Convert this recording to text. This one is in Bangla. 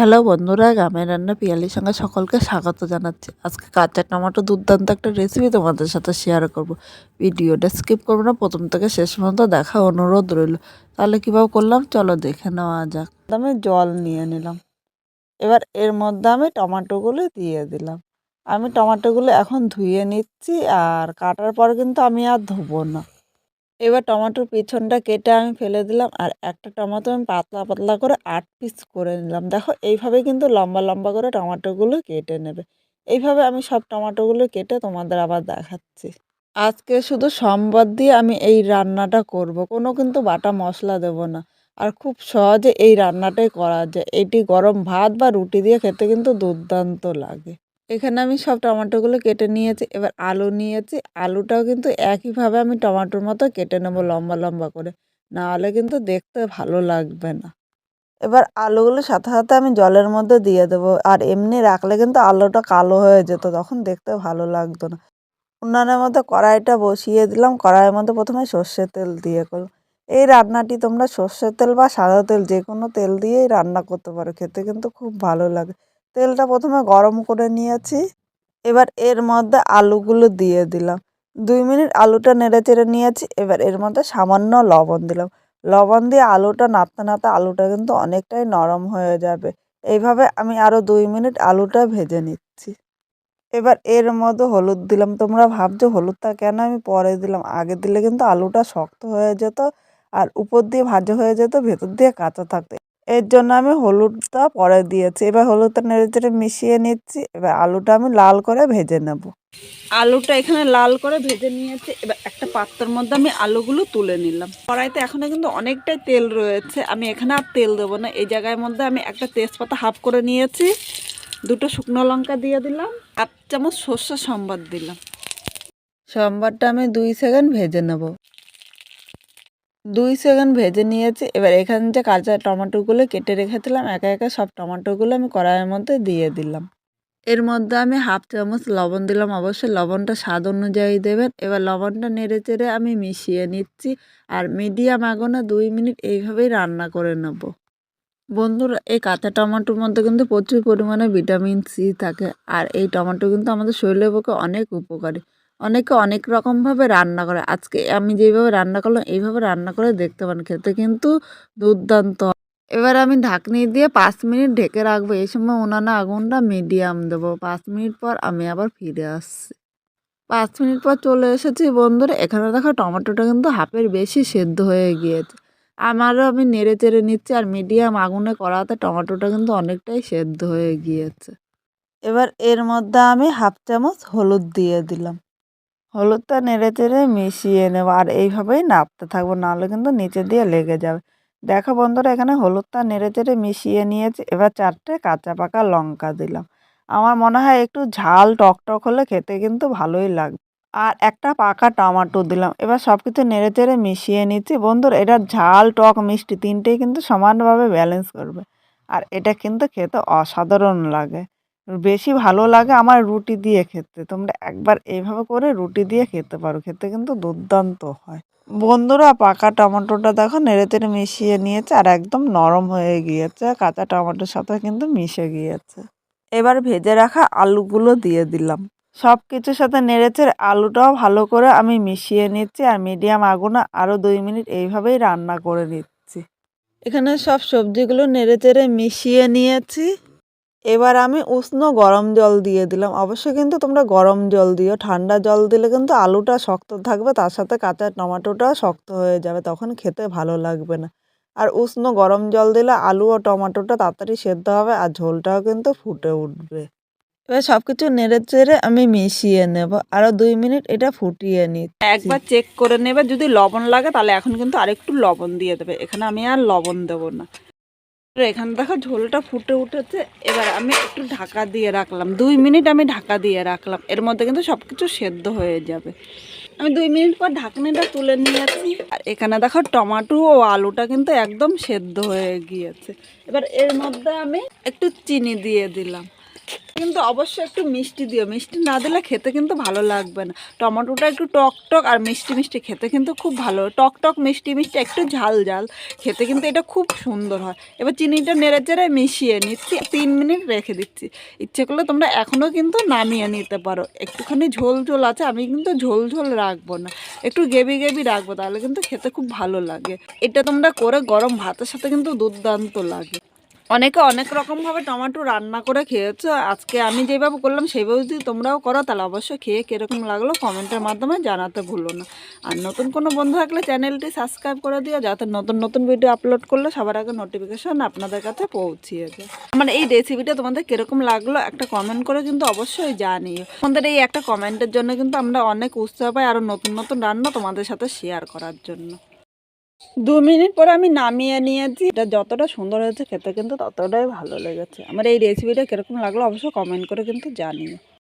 হ্যালো বন্ধুরা, গ্রামের রান্না পিয়ালির সঙ্গে সকলকে স্বাগত জানাচ্ছি। আজকে কাঁচা টমেটো দুর্দান্ত একটা রেসিপি তোমাদের সাথে শেয়ার করব। ভিডিওটা স্কিপ করব না, প্রথম থেকে শেষ পর্যন্ত দেখা, অনুরোধ রইল। তাহলে কীভাবে করলাম? চলো দেখে নেওয়া যাক। আমি জল নিয়ে নিলাম। এবার এর মধ্যে আমি টমেটোগুলো দিয়ে দিলাম। আমি টমেটোগুলো এখন ধুয়ে নিচ্ছি, আর কাটার পর কিন্তু আমি আর ধোবো না। এবার টমেটোর পিছনটা কেটে আমি ফেলে দিলাম আর একটা টমেটো আমি পাতলা পাতলা করে আট পিস করে নিলাম। দেখো, এইভাবে কিন্তু লম্বা লম্বা করে টমেটোগুলো কেটে নেবে। এইভাবে আমি সব টমেটোগুলো কেটে তোমাদের আবার দেখাচ্ছি। আজকে শুধু সম্বাদ দিয়ে আমি এই রান্নাটা করব। কোনো কিন্তু বাটা মশলা দেব না। আর খুব সহজে এই রান্নাটাই করা যায়। এটি গরম ভাত বা রুটি দিয়ে খেতে কিন্তু দুর্দান্ত লাগে। এখানে আমি সব টমেটোগুলো কেটে নিয়েছি, এবার আলু নিয়েছি। আলুটাও কিন্তু একইভাবে আমি টমেটোর মতো কেটে নেব লম্বা লম্বা করে। নাহলে কিন্তু দেখতে ভালো লাগবে না। এবার আলুগুলো সাথে সাথে আমি জলের মধ্যে দিয়ে দেবো। আর এমনি রাখলে কিন্তু আলুটা কালো হয়ে যেত, তখন দেখতে ভালো লাগতো না। উনানের মধ্যে কড়াইটা বসিয়ে দিলাম। কড়াইয়ের মধ্যে প্রথমে সর্ষের তেল দিয়ে করো এই রান্নাটি তোমরা সর্ষের তেল বা সাদা তেল যে কোনো তেল দিয়েই রান্না করতে পারো। খেতে কিন্তু খুব ভালো লাগে। তেলটা প্রথমে গরম করে নিয়েছি। এবার এর মধ্যে আলুগুলো দিয়ে দিলাম। দুই মিনিট আলুটা নেড়ে চেড়ে নিয়েছি, এবার এর মধ্যে সামান্য লবণ দিলাম। লবণ দিয়ে আলুটা নাড়তে নাড়তে আলুটা কিন্তু অনেকটাই নরম হয়ে যাবে। এইভাবে আমি আরও দুই মিনিট আলুটা ভেজে নিচ্ছি। এবার এর মধ্যে হলুদ দিলাম। তোমরা ভাবছ হলুদটা কেন আমি পরে দিলাম? আগে দিলে কিন্তু আলুটা শক্ত হয়ে যেত আর উপর দিয়ে ভাজা হয়ে যেত, ভেতর দিয়ে কাঁচা থাকতো। এর জন্য আমি হলুদটা পরে দিয়েছি। এবার হলুদটা নেড়ে চেড়ে মিশিয়ে নিচ্ছি। এবার আলুটা আমি লাল করে ভেজে নেব। আলুটা এখানে লাল করে ভেজে নিয়েছি। এবার একটা পাত্রের মধ্যে আমি আলুগুলো তুলে নিলাম। কড়াইতে এখনও কিন্তু অনেকটাই তেল রয়েছে। আমি এখানে আর তেল দেবো না। এই জায়গার মধ্যে আমি একটা তেজপাতা হাফ করে নিয়েছি। দুটো শুকনো লঙ্কা দিয়ে দিলাম। এক চামচ সর্ষে সম্বাদ দিলাম। সম্বারটা আমি দুই সেকেন্ড ভেজে নেব। দুই সেকেন্ড ভেজে নিয়েছি। এবার এখান যে কাঁচা টমেটোগুলো কেটে রেখেছিলাম একা একা সব টমেটোগুলো আমি কড়াইয়ের মধ্যে দিয়ে দিলাম। এর মধ্যে আমি হাফ চামচ লবণ দিলাম। অবশ্যই লবণটা স্বাদ অনুযায়ী দেবেন। এবার লবণটা নেড়ে চেড়ে আমি মিশিয়ে নিচ্ছি আর মিডিয়াম আগুনে দুই মিনিট এইভাবেই রান্না করে নেব। বন্ধুরা, এই কাঁচা টমেটোর মধ্যে কিন্তু প্রচুর পরিমাণে ভিটামিন সি থাকে। আর এই টমেটো কিন্তু আমাদের শরীরের পক্ষে অনেক উপকারী। অনেকে অনেক রকমভাবে রান্না করে। আজকে আমি যেইভাবে রান্না করলাম, এইভাবে রান্না করে দেখতে পারেন, খেতে কিন্তু দুর্দান্ত। এবার আমি ঢাকনি দিয়ে পাঁচ মিনিট ঢেকে রাখব। এই সময় ওনানা আগুনটা মিডিয়াম দেবো। পাঁচ মিনিট পর আমি আবার ফিরে আসছি। পাঁচ মিনিট পর চলে এসেছি বন্ধুরা। এখানে দেখো টমেটোটা কিন্তু হাফের বেশি সেদ্ধ হয়ে গিয়েছে। আমারও আমি নেড়ে চেড়ে নিচ্ছি আর মিডিয়াম আগুনে করাতে টমেটোটা কিন্তু অনেকটাই সেদ্ধ হয়ে গিয়েছে। এবার এর মধ্যে আমি হাফ চামচ হলুদ দিয়ে দিলাম। হলুদটা নেড়ে চেড়ে মিশিয়ে নেব। আর এইভাবেই নাড়তে থাকব, নাহলে কিন্তু নিচে দিয়ে লেগে যাবে। দেখো বন্ধুরা, এখানে হলুদটা নেড়ে চেড়ে মিশিয়ে নিয়েছি। এবার চারটে কাঁচা পাকা লঙ্কা দিলাম। আমার মনে হয় একটু ঝাল টক টক হলে খেতে কিন্তু ভালোই লাগবে আর একটা পাকা টমাটো দিলাম। এবার সব কিছু নেড়ে চেড়ে মিশিয়ে নিচ্ছি। বন্ধুর, এটা ঝাল, টক, মিষ্টি তিনটেই কিন্তু সমানভাবে ব্যালেন্স করবে। আর এটা কিন্তু খেতে অসাধারণ লাগে। বেশি ভালো লাগে আমার রুটি দিয়ে খেতে। তোমরা একবার এইভাবে করে রুটি দিয়ে খেতে পারো। খেতে কিন্তু দুর্দান্ত হয়। বন্ধুরা, পাকা টমেটোটা দেখো নেড়ে তেড়ে মিশিয়ে নিয়েছে আর একদম নরম হয়ে গিয়েছে। কাঁচা টমেটোর সাথে কিন্তু মিশে গিয়েছে। এবার ভেজে রাখা আলুগুলো দিয়ে দিলাম। সব কিছুর সাথে নেড়েছে আলুটাও ভালো করে আমি মিশিয়ে নিচ্ছি আর মিডিয়াম আগুনে আরও দুই মিনিট এইভাবেই রান্না করে নিচ্ছি। এখানে সব সবজিগুলো নেড়ে চেড়ে মিশিয়ে নিয়েছি। এবার আমি উষ্ণ গরম জল দিয়ে দিলাম। অবশ্যই কিন্তু তোমরা গরম জল দিও, ঠান্ডা জল দিলে কিন্তু আলুটা শক্ত থাকবে, তার সাথে কাঁচা টমেটোটাও শক্ত হয়ে যাবে, তখন খেতে ভালো লাগবে না। আর উষ্ণ গরম জল দিলে আলু ও টমেটোটা তাড়াতাড়ি সেদ্ধ হবে আর ঝোলটাও কিন্তু ফুটে উঠবে। এবার সব কিছু নেড়ে চেড়ে আমি মিশিয়ে নেব। আরও দুই মিনিট এটা ফুটিয়ে নিই একবার চেক করে নেবে, যদি লবণ লাগে তাহলে এখন কিন্তু আরেকটু লবণ দিয়ে দেবে। এখানে আমি আর লবণ দেবো না। এখানে দেখো ঝোলটা ফুটে উঠেছে। এবার আমি একটু ঢাকা দিয়ে রাখলাম। দুই মিনিট আমি ঢাকা দিয়ে রাখলাম। এর মধ্যে কিন্তু সব কিছু সেদ্ধ হয়ে যাবে। আমি দুই মিনিট পর ঢাকনিটা তুলে নিয়েছি। আর এখানে দেখো টমাটো ও আলুটা কিন্তু একদম সেদ্ধ হয়ে গিয়েছে। এবার এর মধ্যে আমি একটু চিনি দিয়ে দিলাম। কিন্তু অবশ্যই একটু মিষ্টি দিও। মিষ্টি না দিলে খেতে কিন্তু ভালো লাগবে না। টমেটোটা একটু টক টক আর মিষ্টি মিষ্টি খেতে কিন্তু খুব ভালো। টক টক, মিষ্টি মিষ্টি, একটু ঝাল ঝাল খেতে কিন্তু এটা খুব সুন্দর হয়। এবার চিনিটা নেড়ে চেড়ে মিশিয়ে নিচ্ছি। তিন মিনিট রেখে দিচ্ছি। ইচ্ছে করলে তোমরা এখনও কিন্তু নামিয়ে নিতে পারো। একটুখানি ঝোল ঝোল আছে, আমি কিন্তু ঝোল ঝোল রাখব না। একটু গেবি গেবি রাখব, তাহলে কিন্তু খেতে খুব ভালো লাগে। এটা তোমরা করে গরম ভাতের সাথে কিন্তু দুর্দান্ত লাগে। অনেকে অনেক রকমভাবে টমেটো রান্না করে খেয়েছো, আজকে আমি যেভাবে করলাম সেইভাবে যদি তোমরাও করো, তাহলে অবশ্যই খেয়ে কীরকম লাগল কমেন্টের মাধ্যমে জানাতে ভুলো না। আর নতুন কোনো বন্ধু থাকলে চ্যানেলটি সাবস্ক্রাইব করে দিও, যাতে নতুন নতুন ভিডিও আপলোড করলে সবার আগে নোটিফিকেশন আপনাদের কাছে পৌঁছিয়ে যায়। আমার এই রেসিপিটা তোমাদের কীরকম লাগল একটা কমেন্ট করে কিন্তু অবশ্যই জানিও। তোমাদের এই একটা কমেন্টের জন্য কিন্তু আমরা অনেক উৎসাহ পাই আরও নতুন নতুন রান্না তোমাদের সাথে শেয়ার করার জন্য। দু মিনিট পরে আমি নামিয়ে নিয়েছি। এটা যতটা সুন্দর হয়েছে খেতে কিন্তু ততটাই ভালো লেগেছে। আমার এই রেসিপিটা কীরকম লাগল অবশ্যই কমেন্ট করে কিন্তু জানিও।